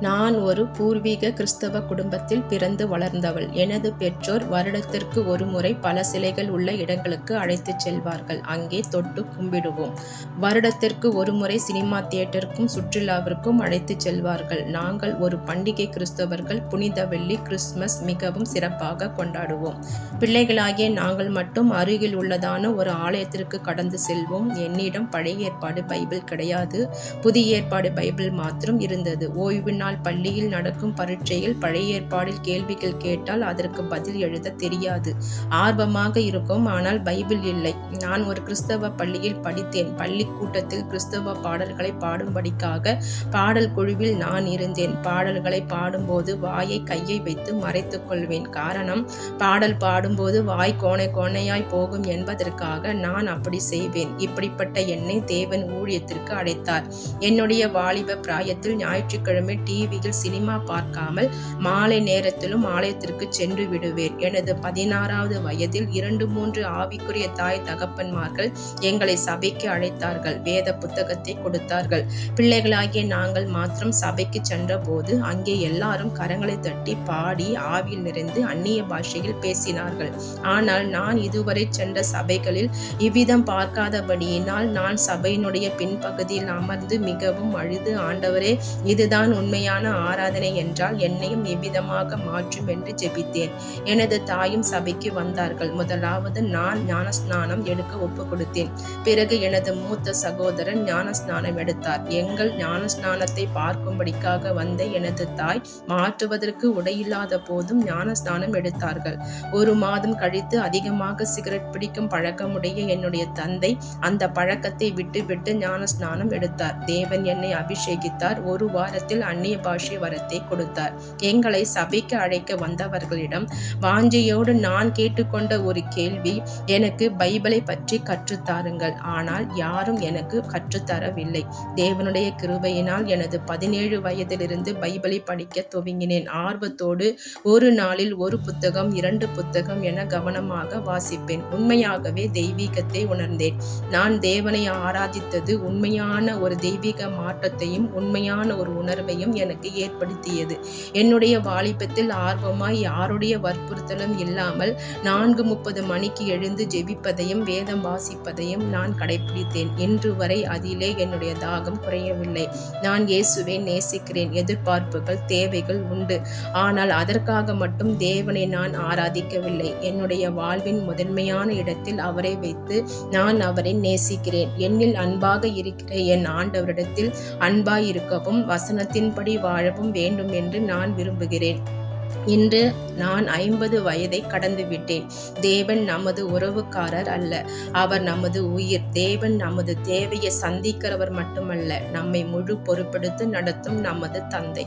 நான் ஒரு பூர்வீக கிறிஸ்தவ குடும்பத்தில் பிறந்து வளர்ந்தவள். எனது பெற்றோர் வருடத்திற்கு ஒருமுறை பல சிலைகள் உள்ள இடங்களுக்கு அழைத்துச் செல்வார்கள். அங்கே தொட்டு கும்பிடுவோம். வருடத்திற்கு ஒருமுறை சினிமா தியேட்டருக்கும் சுற்றுலாவிற்கும் அழைத்துச் செல்வார்கள். நாங்கள் ஒரு பண்டிகை கிறிஸ்தவர்கள் புனித வெள்ளி கிறிஸ்துமஸ் மிகவும் சிறப்பாக கொண்டாடுவோம். பிள்ளைகளாகிய நாங்கள் மட்டும் அருகில் உள்ளதான ஒரு ஆலயத்திற்கு கடந்து செல்வோம். என்னிடம் பழைய ஏற்பாடு பைபிள் கிடையாது. புதிய ஏற்பாடு பைபிள் மாத்திரம் இருந்தது. ஓய்வு நாள் பள்ளியில் நடக்கும் பரீட்சையில் பழைய ஏற்பாடில் கேள்விகள் கேட்டால் அதற்கு பதில் எழுத தெரியாது. ஆர்வமாக இருக்கும் ஆனால் பைபிள் இல்லை. நான் ஒரு கிறிஸ்தவ பள்ளியில் படித்தேன். பள்ளி கூட்டத்தில் கிறிஸ்தவ பாடல்களை பாடும்படிக்காக பாடல் குழுவில் நான் இருந்தேன். பாடல்களை பாடும்போது வாயை கையை வைத்து மறைத்துக் கொள்வேன். காரணம் பாடல் பாடும்போது வாய் கோணை கோணையாய் போகும் என்பதற்காக நான் அப்படி செய்வேன். இப்படிப்பட்ட என்னை தேவன் ஊழியத்திற்கு அழைத்தார். என்னுடைய வாலிப பிராயத்தில் ஞாயிற்றுக்கிழமை டி டிவியில் சினிமா பார்க்காமல் மாலை நேரத்திலும் ஆலயத்திற்கு சென்று விடுவேன். எனது பதினாறாவது வயதில் இரண்டு மூன்று ஆவிக்குரிய தாய் தகப்பன்மார்கள் எங்களை சபைக்கு அழைத்தார்கள். வேத புத்தகத்தை கொடுத்தார்கள். பிள்ளைகளாகிய நாங்கள் மாத்திரம் சபைக்கு சென்றபோது அங்கே எல்லாரும் கரங்களை தட்டி பாடி ஆவியில் நிறைந்து அந்நிய பாஷையில் பேசினார்கள். ஆனால் நான் இதுவரை சென்ற சபைகளில் இவ்விதம் பார்க்காதபடியினால் நான் சபையினுடைய பின்பகுதியில் அமர்ந்து மிகவும் அழுது ஆண்டவரே இதுதான் உண்மையான ஆராதனை என்றால் என்னையும் எவ்விதமாக மாற்றும் என்று ஜெபித்தேன். எனது தாயும் சபைக்கு வந்தார்கள். முதலாவது நான் ஞானஸ்நானம் எடுக்க ஒப்புக் கொடுத்தேன். பிறகு எனது மூத்த சகோதரன் ஞானஸ்நானம் எடுத்தார். எங்கள் ஞானஸ்நானத்தை பார்க்கும்படிக்காக வந்த எனது தாய் மாற்றுவதற்கு உடையில்லாத போதும் ஞானஸ்நானம் எடுத்தார்கள். ஒரு மாதம் கழித்து அதிகமாக சிகரெட் பிடிக்கும் பழக்கமுடைய என்னுடைய தந்தை அந்த பழக்கத்தை விட்டுவிட்டு ஞானஸ்நானம் எடுத்தார். தேவன் என்னை அபிஷேகித்தார். ஒரு வாரத்தில் அந்நிய பாஷை வரத்தை கொடுத்தார். எங்களை சபைக்கு அழைக்க வந்தவர்களிடம் வாஞ்சியோடு நான் கேட்டுக்கொண்ட ஒரு கேள்வி எனக்கு பைபிளை பற்றி கற்றுத்தாருங்கள். ஆனால் யாரும் எனக்கு கற்றுத்தரவில்லை. தேவனுடைய கிருபையினால் எனது பதினேழு வயதிலிருந்து பைபிளை படிக்க துவங்கினேன். ஆர்வத்தோடு ஒரு நாளில் ஒரு புத்தகம் இரண்டு புத்தகம் என கவனமாக வாசிப்பேன். உண்மையாகவே தெய்வீகத்தை உணர்ந்தேன். நான் தேவனை ஆராதித்தது உண்மையான ஒரு தெய்வீக மாற்றத்தையும் உண்மையான ஒரு உணர்வையும் எனக்கு ஏற்படுத்தியது. என்னுடைய வாலிபத்தில் ஆர்வமாய் யாருடைய வற்புறுத்தலும் இல்லாமல் நான்கு முப்பது மணிக்கு எழுந்து ஜெபிப்பதையும் வேதம் வாசிப்பதையும் நான் கடைப்பிடித்தேன். இன்று வரை அதிலே என்னுடைய தாகம் குறையவில்லை. நான் இயேசுவை நேசிக்கிறேன். எதிர்பார்ப்புகள் தேவைகள் உண்டு. ஆனால் அதற்காக மட்டும் தேவனை நான் ஆராதிக்கவில்லை. என்னுடைய வாழ்வின் முதன்மையான இடத்தில் அவரை வைத்து நான் அவரை நேசிக்கிறேன். என்னில் அன்பாக இருக்கிற என் ஆண்டவரிடத்தில் அன்பாய் இருக்கவும் வசனத்தின்படி வாழவும் வேண்டும் என்று நான் விரும்புகிறேன். இன்று நான் ஐம்பது வயதை கடந்து விட்டேன் தேவன் நமது உறவுக்காரர் அல்ல. அவர் நமது உயிர். தேவன் நமது தேவையை சந்திக்கிறவர் மட்டுமல்ல நம்மை முழு பொறுப்பெடுத்து நடத்தும் நமது தந்தை.